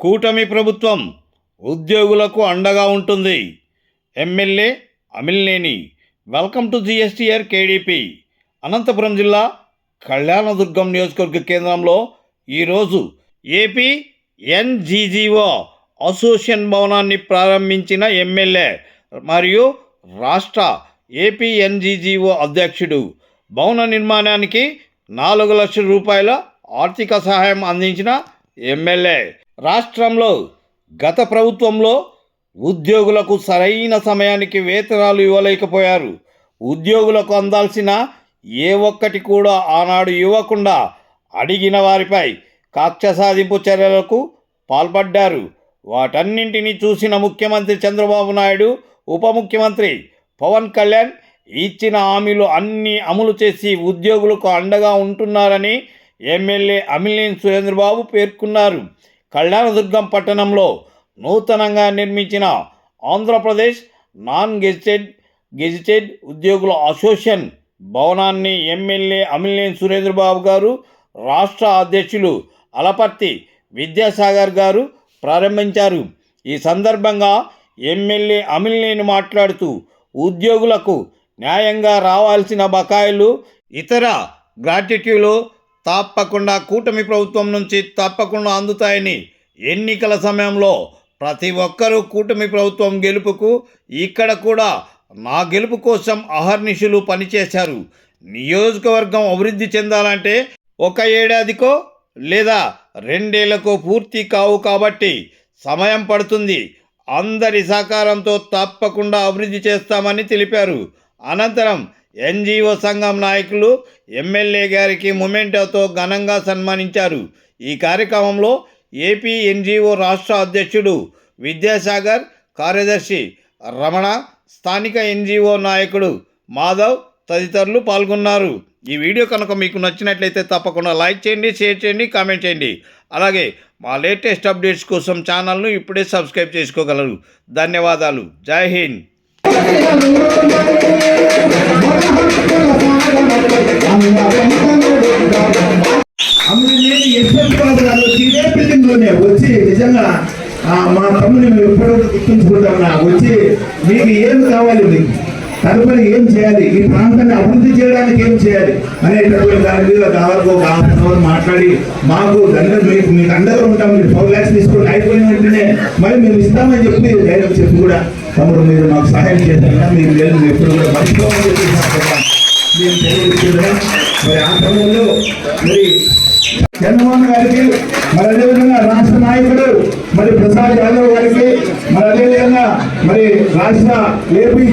కూటమి ప్రభుత్వం ఉద్యోగులకు అండగా ఉంటుంది. MLA Amilneni welcome to GSTR KDP. Anantapuram జిల్లా కళ్యాణదుర్గం నియోజకవర్గ కేంద్రంలో ఈరోజు ఏపీ ఎన్జీజీఓ అసోసియేషన్ భవనాన్ని ప్రారంభించిన ఎమ్మెల్యే మరియు రాష్ట్ర ఏపీ ఎన్జీజీఓ అధ్యక్షుడు. భవన నిర్మాణానికి నాలుగు లక్షల రూపాయల ఆర్థిక సహాయం అందించిన ఎమ్మెల్యే. రాష్ట్రంలో గత ప్రభుత్వంలో ఉద్యోగులకు సరైన సమయానికి వేతనాలు ఇవ్వలేకపోయారు. ఉద్యోగులకు అందాల్సిన ఏ ఒక్కటి కూడా ఆనాడు ఇవ్వకుండా అడిగిన వారిపై కక్ష సాధింపు చర్యలకు పాల్పడ్డారు. వాటన్నింటినీ చూసిన ముఖ్యమంత్రి చంద్రబాబు నాయుడు ఉప ముఖ్యమంత్రి పవన్ కళ్యాణ్ ఇచ్చిన హామీలు అన్నీ అమలు చేసి ఉద్యోగులకు అండగా ఉంటున్నారని ఎమ్మెల్యే అమిలేని సురేంద్రబాబు పేర్కొన్నారు. కళ్యాణదుర్గం పట్టణంలో నూతనంగా నిర్మించిన ఆంధ్రప్రదేశ్ నాన్ గెజిటెడ్ గెజిటెడ్ ఉద్యోగుల అసోసియేషన్ భవనాన్ని ఎమ్మెల్యే అమిలేని సురేంద్రబాబు గారు రాష్ట్ర అధ్యక్షులు అలపర్తి విద్యాసాగర్ గారు ప్రారంభించారు. ఈ సందర్భంగా ఎమ్మెల్యే అమిలినేని మాట్లాడుతూ ఉద్యోగులకు న్యాయంగా రావాల్సిన బకాయిలు ఇతర గ్రాట్యుటీలో తప్పకుండా కూటమి ప్రభుత్వం నుంచి తప్పకుండా అందుతాయని ఎన్నికల సమయంలో ప్రతి ఒక్కరూ కూటమి ప్రభుత్వం గెలుపుకు ఇక్కడ కూడా నా గెలుపు కోసం అహర్నిశలు పనిచేశారు. నియోజకవర్గం అభివృద్ధి చెందాలంటే ఒక ఏడాదికో లేదా రెండేళ్ళకో పూర్తి కావు కాబట్టి సమయం పడుతుంది. అందరి సహకారంతో తప్పకుండా అభివృద్ధి చేస్తామని తెలిపారు. అనంతరం ఎన్జిఓ సంఘం నాయకులు ఎమ్మెల్యే గారికి మొమెంటోతో ఘనంగా సన్మానించారు. ఈ కార్యక్రమంలో ఏపీ ఎన్జిఓ రాష్ట్ర అధ్యక్షుడు విద్యాసాగర్ కార్యదర్శి రమణ స్థానిక ఎన్జిఓ నాయకుడు మాధవ్ తదితరులు పాల్గొన్నారు. ఈ వీడియో కనుక మీకు నచ్చినట్లయితే తప్పకుండా లైక్ చేయండి షేర్ చేయండి కామెంట్ చేయండి. అలాగే మా లేటెస్ట్ అప్డేట్స్ కోసం ఛానల్ను ఇప్పుడే సబ్స్క్రైబ్ చేసుకోగలరు. ధన్యవాదాలు. జై హింద్. వచ్చి నిజంగా ఆ, మా తమ్ముని మేము ఎప్పుడో గుర్తుంచుకుంటాం వచ్చి మీకు ఏం కావాలి మీకు? తదుపరి ఏం చేయాలి? ఈ ప్రాంతాన్ని అభివృద్ధి చేయడానికి ఏం చేయాలి? అనేటటువంటి దాని మీద దాదాపు ఒక హాఫ్ అన్ అవర్ మాట్లాడి మాకు దండ మీకు మీకు అండగా ఉంటాం మీరు ఫోర్ ల్యాక్స్ తీసుకోండి అయిపోయిన వెంటనే మరి మేము ఇస్తామని చెప్పి ధైర్యం చెప్పి కూడా తమ్ముడు మీరు మాకు సహాయం చేస్తారా మీరు లేదు మేము ఎప్పుడు కూడా మర్చిపోమని చెప్పి మేము తెలియజేస్తున్నాం. మరి ఆ సమయంలో మరి చంద్రబాబు గారికి మరి అదేవిధంగా రాష్ట్ర నాయకుడు మరి ప్రసాద్ యాదవ్ గారికి మరి అదేవిధంగా మరి రాష్ట్ర ఏపీ